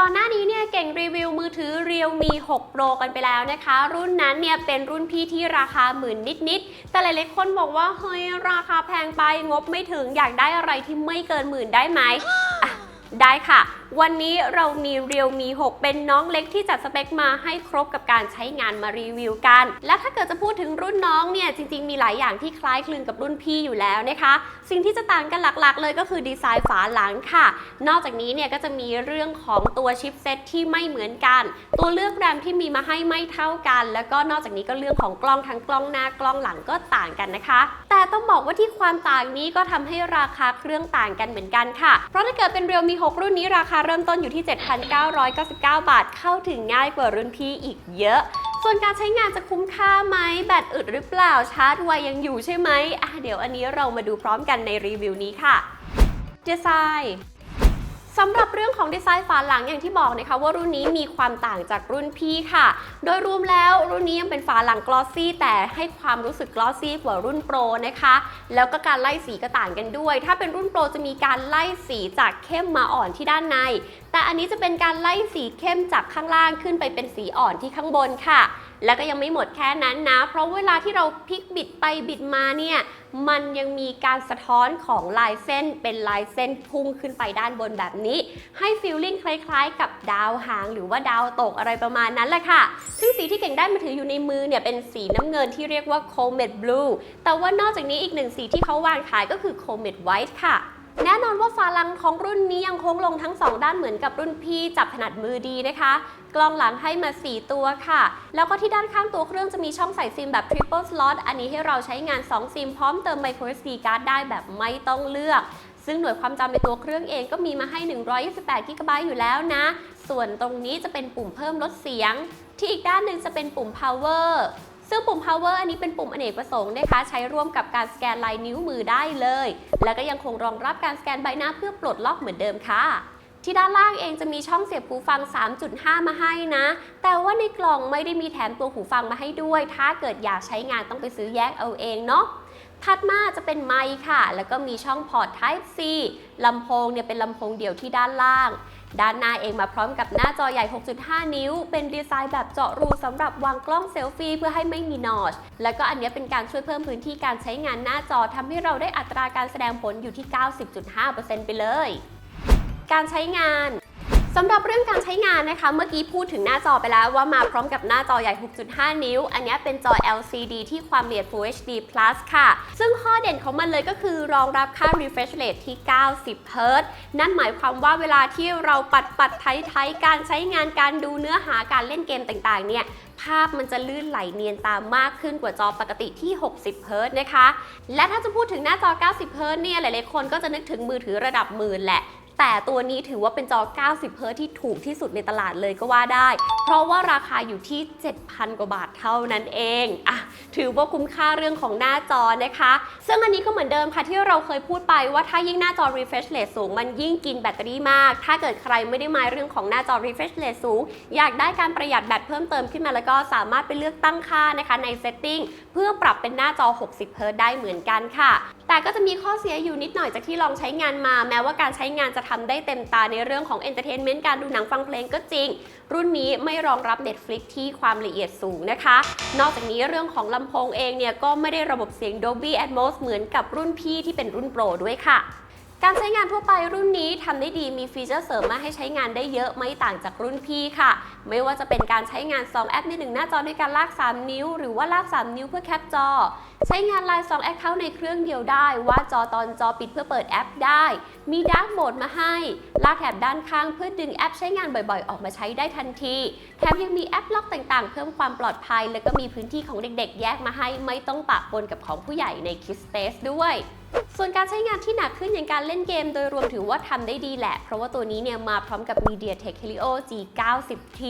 ก่อนหน้านี้เนี่ยเก่งรีวิวมือถือ Realme 6 Pro กันไปแล้วนะคะ รุ่นนั้นเนี่ยเป็นรุ่นพี่ที่ราคาหมื่นนิดๆ แต่หลายๆคนบอกว่า เฮ้ย ราคาแพงไปงบไม่ถึงอยากได้อะไรที่ไม่เกินหมื่นได้ไหมได้ค่ะวันนี้เรามี Realme 6 เป็นน้องเล็กที่จัดสเปคมาให้ครบกับการใช้งานมารีวิวกัน และถ้าเกิดจะพูดถึงรุ่นน้องเนี่ย จริง ๆ มีหลายอย่างที่คล้ายคลึงกับรุ่นพี่อยู่แล้วนะคะ สิ่งที่จะต่างกันหลักๆ เลยก็คือดีไซน์ฝาหลังค่ะ นอกจากนี้เนี่ยก็จะมีเรื่องของตัวชิปเซตที่ไม่เหมือนกัน ตัวเลือกแรมที่มีมาให้ไม่เท่ากัน แล้วก็นอกจากนี้ก็เรื่องของกล้องทั้งกล้องหน้ากล้องหลังก็ต่างกันนะคะ แต่ต้องบอกว่าที่ความต่างนี้ก็ทำให้ราคาเครื่องต่างกันเหมือนกันค่ะ เพราะถ้าเกิดเป็น Realme 6 รุ่นนี้ราคาเริ่มต้นอยู่ที่ 7,999 บาท เข้าถึงง่ายกว่ารุ่นพี่อีกเยอะ ส่วนการใช้งานจะคุ้มค่าไหม แบตอึดหรือเปล่า ชาร์จไวยังอยู่ใช่ไหมอะเดี๋ยวอันนี้เรามาดูพร้อมกันในรีวิวนี้ค่ะ ดีไซน์ สำหรับเรื่องของดีไซน์ฝาหลังอย่างที่บอกนะคะว่ารุ่นนี้มีความต่างจากรุ่นพี่ค่ะ โดยรวมแล้วรุ่นนี้ยังเป็นฝาหลังกลอสซี่แต่ให้ความรู้สึกกลอสซี่กว่ารุ่นโปรนะคะ แล้วก็การไล่สีก็ต่างกันด้วย ถ้าเป็นรุ่นโปรจะมีการไล่สีจากเข้มมาอ่อนที่ด้านใน แต่อันนี้จะเป็นการไล่สีเข้มจากข้างล่างขึ้นไปเป็นสีอ่อนที่ข้างบนค่ะ แล้วก็ยังไม่หมดแค่นั้นนะ เพราะเวลาที่เราพลิกบิดไปบิดมาเนี่ย มันยังมีการสะท้อนของลายเส้นเป็นลายเส้นพุ่งขึ้นไปด้านบนแบบนี้ ให้ฟีลลิ่งคล้ายๆ กับดาวหางหรือว่าดาวตกอะไรประมาณนั้นแหละค่ะ ซึ่งสีที่เก่งได้มาถืออยู่ในมือเนี่ยเป็นสีน้ำเงินที่เรียกว่า Comet Blue แต่ว่านอกจากนี้อีกหนึ่งสีที่เขาวางขายก็คือ Comet White ค่ะแน่นอนว่าฝาลังของรุ่นนี้ยังโค้งลงทั้ง 2 ด้านเหมือนกับรุ่นพี่จับถนัดมือดีนะคะ กล้องหลังให้มา 4 ตัวค่ะ แล้วก็ที่ด้านข้างตัวเครื่องจะมีช่องใส่ซิมแบบ triple slot อันนี้ให้เราใช้งาน 2 ซิมพร้อมเติม micro SD card ได้แบบไม่ต้องเลือก ซึ่งหน่วยความจำในตัวเครื่องเองก็มีมาให้ 128 g b อยู่แล้วนะ ส่วนตรงนี้จะเป็นปุ่มเพิ่มลดเสียง ที่อีกด้านหนึ่งจะเป็นปุ่ม power ซึ่งปุ่ม power อันนี้เป็นปุ่มอเนกประสงค์นะคะ ใช้ร่วมกับการสแกนลายนิ้วมือได้เลย แล้วก็ยังคงรองรับการสแกนใบหน้าเพื่อปลดล็อกเหมือนเดิมค่ะ ที่ด้านล่างเองจะมีช่องเสียบหูฟัง 3.5 มาให้นะ แต่ว่าในกล่องไม่ได้มีแถมตัวหูฟังมาให้ด้วย ถ้าเกิดอยากใช้งานต้องไปซื้อแยกเอาเองเนาะถัดมาจะเป็นไมค์ค่ะ แล้วก็มีช่องพอร์ต Type C ลำโพงเนี่ยเป็นลำโพงเดี่ยวที่ด้านล่าง ด้านหน้าเองมาพร้อมกับหน้าจอใหญ่ 6.5 นิ้ว เป็นดีไซน์แบบเจาะรูสำหรับวางกล้องเซลฟี่เพื่อให้ไม่มีนอช แล้วก็อันนี้เป็นการช่วยเพิ่มพื้นที่การใช้งานหน้าจอทำให้เราได้อัตราการแสดงผลอยู่ที่ 90.5%ไปเลย การใช้งานสำหรับเรื่องการใช้งานนะคะ เมื่อกี้พูดถึงหน้าจอไปแล้วว่ามาพร้อมกับหน้าจอใหญ่ 6.5 นิ้ว อันนี้เป็นจอ LCD ที่ความละเอียด Full HD Plus ค่ะ ซึ่งข้อเด่นของมันเลยก็คือรองรับค่า refresh rate ที่ 90 Hz นั่นหมายความว่าเวลาที่เราปัดปัดไทยไทยๆการใช้งานการดูเนื้อหาการเล่นเกมต่างๆ เนี่ยภาพมันจะลื่นไหลเนียนตามมากขึ้นกว่าจอปกติที่ 60 Hz นะคะ และถ้าจะพูดถึงหน้าจอ 90 Hz เนี่ย หลายๆ คนก็จะนึกถึงมือถือระดับหมื่นแหละ แต่ตัวนี้ถือว่าเป็นจอ 90เฮิร์ตที่ถูกที่สุดในตลาดเลยก็ว่าได้ เพราะว่าราคาอยู่ที่ 7,000 กว่าบาทเท่านั้นเองอะถือว่าคุ้มค่าเรื่องของหน้าจอนะคะ ซึ่งอันนี้ก็เหมือนเดิมค่ะที่เราเคยพูดไปว่าถ้ายิ่งหน้าจอ refresh rate สูง มันยิ่งกินแบตเตอรี่มาก ถ้าเกิดใครไม่ได้มาเรื่องของหน้าจอ refresh rate สูง อยากได้การประหยัดแบตเพิ่มเติมขึ้นมาแล้วก็สามารถไปเลือกตั้งค่านะคะใน setting เพื่อปรับเป็นหน้าจอ 60 เฮิร์ตซ์ได้เหมือนกันค่ะ แต่ก็จะมีข้อเสียอยู่นิดหน่อยจากที่ลองใช้งานมา แม้ว่าการใช้งานจะทำได้เต็มตาในเรื่องของเอนเตอร์เทนเมนต์การดูหนังฟังเพลงก็จริง รุ่นนี้ไม่รองรับ Netflix ที่ความละเอียดสูงนะคะ นอกจากนี้เรื่องของลำโพงเองเนี่ยก็ไม่ได้ระบบเสียง Dolby Atmos เหมือนกับรุ่นพี่ที่เป็นรุ่นโปรด้วยค่ะ การใช้งานทั่วไปรุ่นนี้ทำได้ดีมีฟีเจอร์เสริมมาให้ใช้งานได้เยอะไม่ต่างจากรุ่นพี่ค่ะ ไม่ว่าจะเป็นการใช้งาน 2 แอปในหนึ่งหน้าจอด้วยการลาก 3 นิ้ว หรือว่าลาก 3 นิ้วเพื่อแคปจอ ใช้งานไลน์2 Account ในเครื่องเดียวได้ ว่าจอตอนจอปิดเพื่อเปิดแอปได้ มีดาร์กโหมดมาให้ ลากแถบด้านข้างเพื่อดึงแอปใช้งานบ่อยๆ ออกมาใช้ได้ทันที แถมยังมีแอปล็อกต่างๆ เพิ่มความปลอดภัย แล้วก็มีพื้นที่ของเด็กๆ แยกมาให้ ไม่ต้องปะปนกับของผู้ใหญ่ใน Kids Space ด้วย ส่วนการใช้งานที่หนักขึ้นอย่างการเล่นเกมโดยรวมถือว่าทำได้ดีแหละ เพราะว่าตัวนี้เนี่ยมาพร้อมกับ MediaTek Helio G90T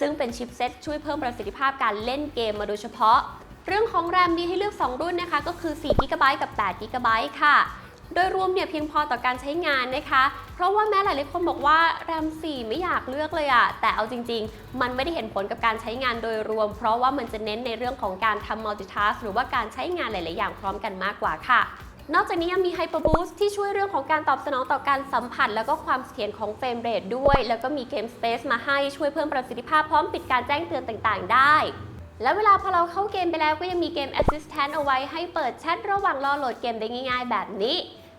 ซึ่งเป็นชิปเซ็ตช่วยเพิ่มประสิทธิภาพการเล่นเกมมาโดยเฉพาะ เรื่องของแรมมีให้เลือก 2 รุ่นนะคะ ก็คือ 4 g b กับ 8 g b ค่ะ โดยรวมเนี่ยเพียงพอต่อการใช้งานนะคะ เพราะว่าแม้หลายๆคนบอกว่าแรม 4 ไม่อยากเลือกเลยอะแต่เอาจริง ๆ มันไม่ได้เห็นผลกับการใช้งานโดยรวม เพราะว่ามันจะเน้นในเรื่องของการทำ multitask หรือว่าการใช้งานหลาย ๆ อย่างพร้อมกันมากกว่าค่ะ นอกจากนี้ยังมี Hyper Boost ที่ช่วยเรื่องของการตอบสนองต่อการสัมผัส แล้วก็ความเสถียรของเฟรมเรทด้วย แล้วก็มี Game Space มาให้ช่วยเพิ่มประสิทธิภาพพร้อมปิดการแจ้งเตือนต่างๆ ได้แล้วเวลาพอเราเข้าเกมไปแล้วก็ยังมีเกม Assistant เอาไว้ให้เปิดแชทระหว่างรอโหลดเกมได้ง่าย ๆ แบบนี้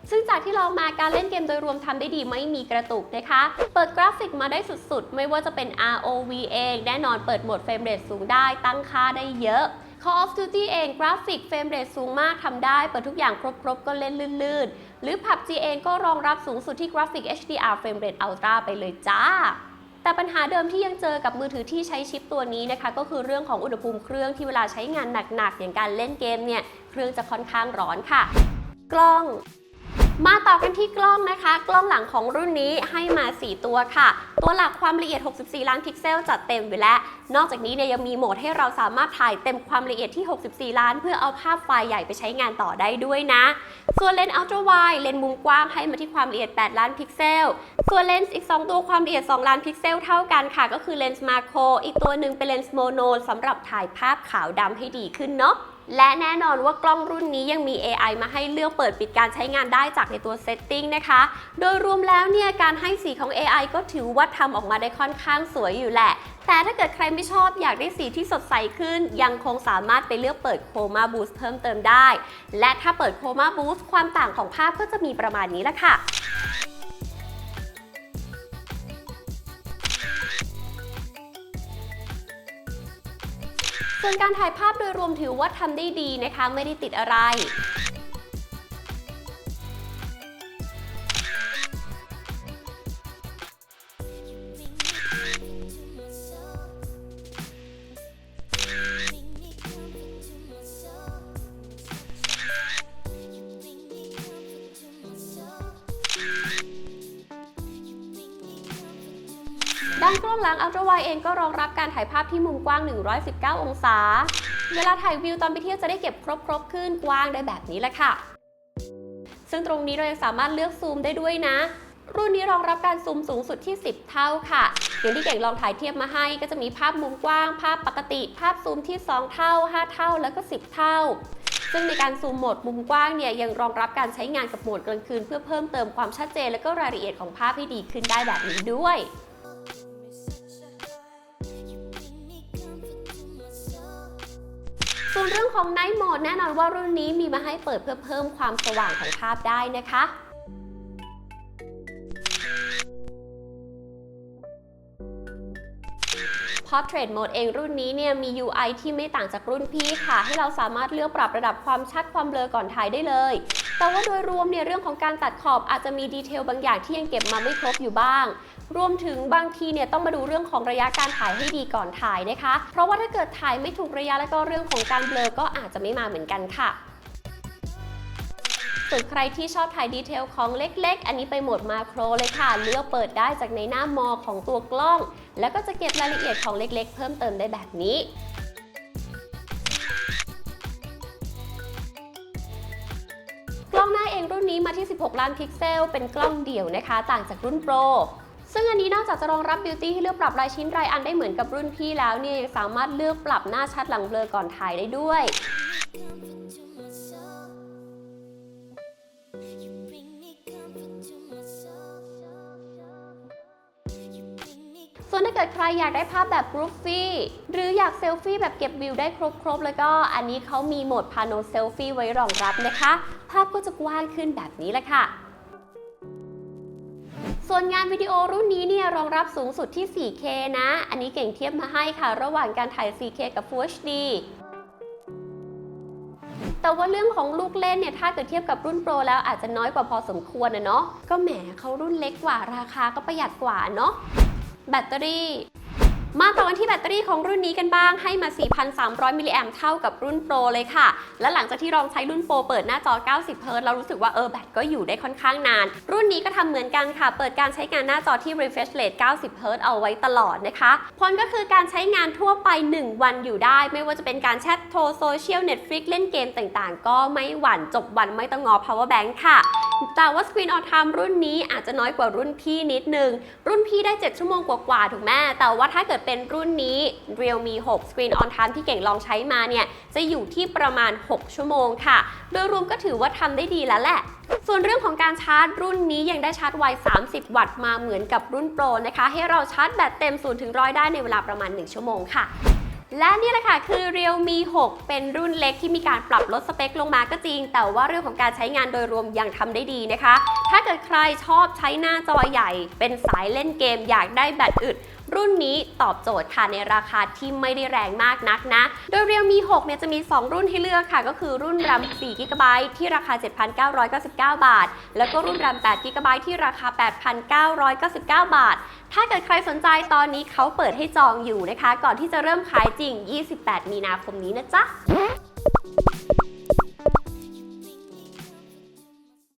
ซึ่งจากที่ลองมาการเล่นเกมโดยรวมทำได้ดีไม่มีกระตุกนะคะ เปิดกราฟิกมาได้สุดๆ ไม่ว่าจะเป็น ROV เอง แน่นอนเปิดโหมดเฟรมเรทสูงได้ตั้งค่าได้เยอะ Call of Duty เองกราฟิกเฟรมเรทสูงมากทำได้ เปิดทุกอย่างครบๆ ก็เล่นลื่นๆ หรือ PUBG เองก็รองรับสูงสุดที่กราฟิก HDR เฟรมเรท Ultra ไปเลยจ้าแต่ปัญหาเดิมที่ยังเจอกับมือถือที่ใช้ชิปตัวนี้นะคะ ก็คือเรื่องของอุณหภูมิเครื่องที่เวลาใช้งานหนักๆ อย่างการเล่นเกมเนี่ย เครื่องจะค่อนข้างร้อนค่ะ กล้อง มาต่อกันที่กล้องนะคะ กล้องหลังของรุ่นนี้ให้มา 4 ตัวค่ะ ตัวหลักความละเอียด 64 ล้านพิกเซลจัดเต็มอยู่แล้ว นอกจากนี้เนี่ยยังมีโหมดให้เราสามารถถ่ายเต็มความละเอียดที่ 64 ล้าน เพื่อเอาภาพไฟล์ใหญ่ไปใช้งานต่อได้ด้วยนะ ส่วนเลนส์อัลตร้าไวเลนส์มุมกว้างให้มาที่ความละเอียด 8 ล้านพิกเซล ส่วนเลนส์อีก 2 ตัวความละเอียด 2 ล้านพิกเซลเท่ากันค่ะ ก็คือเลนส์มาโครอีกตัวหนึ่งเป็นเลนส์โมโนสำหรับถ่ายภาพขาวดำให้ดีขึ้นเนาะ และแน่นอนว่ากล้องรุ่นนี้ยังมี AI มาให้เลือกเปิดปิดการใช้งานได้จากในตัว Setting นะคะ โดยรวมแล้วเนี่ยการให้สีของ AI ก็ถือว่าทำออกมาได้ค่อนข้างสวยอยู่แหละ แต่ถ้าเกิดใครไม่ชอบอยากได้สีที่สดใสขึ้น ยังคงสามารถไปเลือกเปิด Chroma Boost เพิ่มเติมได้ และถ้าเปิด Chroma Boost ความต่างของภาพก็จะมีประมาณนี้ละค่ะ ส่วนการถ่ายภาพโดยรวมถือว่าทำได้ดีนะคะ ไม่ได้ติดอะไร ด้านกล้องหลัง Ultra Wide เองก็รองรับการถ่ายภาพที่มุมกว้าง 119 องศา เวลาถ่ายวิวตอนไปเที่ยวจะได้เก็บครบครบขึ้นกว้างได้แบบนี้แหละค่ะ ซึ่งตรงนี้เรายังสามารถเลือกซูมได้ด้วยนะ รุ่นนี้รองรับการซูมสูงสุดที่ 10 เท่าค่ะอย่างที่เก่งลองถ่ายเทียบมาให้ ก็จะมีภาพมุมกว้าง ภาพปกติ ภาพซูมที่ 2 เท่า 5 เท่า แล้วก็ 10 เท่าซึ่งในการซูมโหมดมุมกว้างเนี่ยยังรองรับการใช้งานกับโหมดกลางคืน เพื่อเพิ่มเติมความชัดเจนและก็รายละเอียดของภาพให้ดีขึ้นได้แบบนี้ด้วย ส่วนเรื่องของ Night Mode แน่นอนว่ารุ่นนี้มีมาให้เปิดเพื่อเพิ่มความสว่างของภาพได้นะคะ Portrait Mode เองรุ่นนี้เนี่ยมี UI ที่ไม่ต่างจากรุ่นพี่ค่ะ ให้เราสามารถเลือกปรับระดับความชัดความเบลอก่อนถ่ายได้เลย แต่ว่าโดยรวมเนี่ยเรื่องของการตัดขอบอาจจะมีดีเทลบางอย่างที่ยังเก็บมาไม่ครบอยู่บ้าง รวมถึงบางทีเนี่ยต้องมาดูเรื่องของระยะการถ่ายให้ดีก่อนถ่ายนะคะ เพราะว่าถ้าเกิดถ่ายไม่ถูกระยะแล้วก็เรื่องของการเบลอก็อาจจะไม่มาเหมือนกันค่ะ ส่วนใครที่ชอบถ่ายดีเทลของเล็กๆ อันนี้ไปโหมดมาโครเลยค่ะ เลือกเปิดได้จากในหน้ามอของตัวกล้อง แล้วก็จะเก็บรายละเอียดของเล็กๆ เพิ่มเติมได้แบบนี้กล้องหน้าเองรุ่นนี้มาที่ 16 ล้านพิกเซล เป็นกล้องเดี่ยวนะคะ ต่างจากรุ่นโปร ซึ่งอันนี้นอกจากจะรองรับบิวตี้ให้เลือกปรับรายชิ้นรายอันได้เหมือนกับรุ่นพี่แล้วเนี่ยสามารถเลือกปรับหน้าชัดหลังเบลอก่อนถ่ายได้ด้วย วนถ้าเกิดใครอยากได้ภาพแบบกรุ๊ปฟี่หรืออยากเซลฟี่แบบเก็บวิวได้ครบๆ แล้วก็อันนี้เขามีโหมดพาโนเซลฟี่ไว้รองรับนะคะ ภาพก็จะกว้างขึ้นแบบนี้แหละค่ะส่วนงานวิดีโอรุ่นนี้เนี่ยรองรับสูงสุดที่ 4K นะ อันนี้เก่งเทียบมาให้ค่ะ ระหว่างการถ่าย 4K กับ Full HD แต่ว่าเรื่องของลูกเล่นเนี่ยถ้าเกิดเทียบกับรุ่นโปรแล้วอาจจะน้อยกว่าพอสมควรนะเนาะ ก็แหมเขารุ่นเล็กกว่าราคาก็ประหยัดกว่าเนาะ แบตเตอรี่ มาต่อกันที่แบตเตอรี่ของรุ่นนี้กันบ้าง ให้มา 4,300 มิลลิแอมเท่ากับรุ่นโปรเลยค่ะ และหลังจากที่ลองใช้รุ่นโปรเปิดหน้าจอ 90 เฮิร์ตเรารู้สึกว่าเออแบตก็อยู่ได้ค่อนข้างนาน รุ่นนี้ก็ทำเหมือนกันค่ะ เปิดการใช้งานหน้าจอที่ refresh rate 90 เฮิร์ตเอาไว้ตลอดนะคะผลก็คือการใช้งานทั่วไป 1 วันอยู่ได้ ไม่ว่าจะเป็นการแชทโทรโซเชียล Netflix เล่นเกมต่างๆ ก็ไม่หวั่นจบวันไม่ต้องงอ power bank ค่ะ แต่ว่า Screen on Time รุ่นนี้อาจจะน้อยกว่ารุ่นพี่นิดนึง รุ่นพี่ได้ 7 ชั่วโมงกว่าๆถูกไหมแต่ว่าถ้าเกิดเป็นรุ่นนี้ Realme 6 Screen on Time ที่เก่งลองใช้มาเนี่ย จะอยู่ที่ประมาณ 6 ชั่วโมงค่ะ โดยรวมก็ถือว่าทำได้ดีแล้วแหละส่วนเรื่องของการชาร์จรุ่นนี้ยังได้ชาร์จไว 30 วัตต์มาเหมือนกับรุ่นโปรนะคะ ให้เราชาร์จแบตเต็ม0ถึง100 ได้ในเวลาประมาณ 1 ชั่วโมงค่ะ และนี่แหละค่ะคือ Realme 6 เป็นรุ่นเล็กที่มีการปรับลดสเปคลงมาก็จริง แต่ว่าเรื่องของการใช้งานโดยรวมยังทำได้ดีนะคะ ถ้าเกิดใครชอบใช้หน้าจอใหญ่ เป็นสายเล่นเกมอยากได้แบตอึด รุ่นนี้ตอบโจทย์ค่ะในราคาที่ไม่ได้แรงมากนักนะ โดย Realme 6เนี่ยจะมี 2 รุ่นให้เลือกค่ะ ก็คือรุ่น RAM 4 GB ที่ราคา 7,999 บาท แล้วก็รุ่น RAM 8 GB ที่ราคา 8,999 บาท ถ้าเกิดใครสนใจตอนนี้เขาเปิดให้จองอยู่นะคะ ก่อนที่จะเริ่มขายจริง 28 มีนาคมนี้นะจ๊ะ